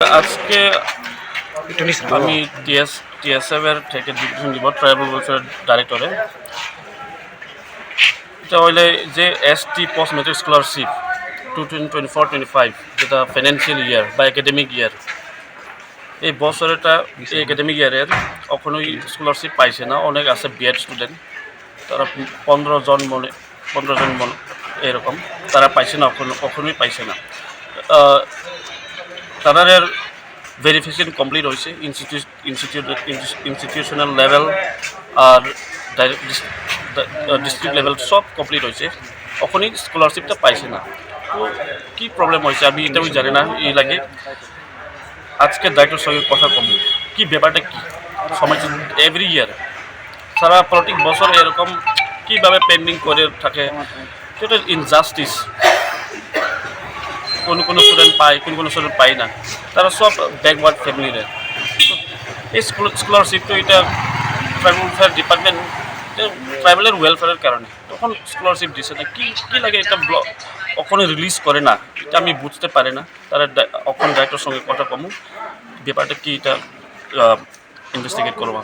আজকে আমি T S, TSF এর থেকে ডিভিশন দিব, ট্রাইবাল ওয়েলফেয়ার ডাইরেক্টরে এটা হইলে যে S T post matric scholarship two twenty four twenty five যেটা ফাইন্যান্সিয়াল ইয়ার বা একাডেমিক ইয়ার এই বছরটা এই একাডেমিক ইয়ারের কখনোই স্কলারশিপ পাইছে না। অনেক আছে বিএড স্টুডেন্ট তারা পনেরো জন মনে, পনেরো জন মনে এরকম, তারা পাইছে না, কখনো, কখনোই পাইছে না। তাদের ভেরিফিকেশন কমপ্লিট হয়েছে ইনস্টিটিউশনাল লেভেল আর ডিস্ট্রিক্ট লেভেল সব কমপ্লিট হয়েছে। ওখানেই স্কলারশিপটা পাইছে না। তো কী প্রবলেম হয়েছে আমি এটাও জানি না এই লাগে। আজকে দায়িত্বের সঙ্গে কথা কম। কি ব্যাপারটা কি? সমাজ এভরি ইয়ার সারা প্রত্যেক বছর এরকম কীভাবে পেন্ডিং করে থাকে, সেটা ইনজাস্টিস কোনো কোনো স্টুডেন্ট পায়, কোনো কোনো স্টুডেন্ট পায় না। তারা সব ব্যাকওয়ার্ড ফ্যামিলির এই স্কলারশিপ তো এটা ট্রাইবাল ওয়েলফেয়ার ডিপার্টমেন্ট ট্রাইবেলের ওয়েলফেয়ারের কারণে। তখন স্কলারশিপ দিছে না। কি কি লাগে এটা ব্লক কখনো রিলিজ করে না। এটা আমি বুঝতে পারি না। তারা এখন ডাইরেক্টর সঙ্গে কথা কমু ব্যাপারটা কি এটা ইনভেস্টিগেট করব।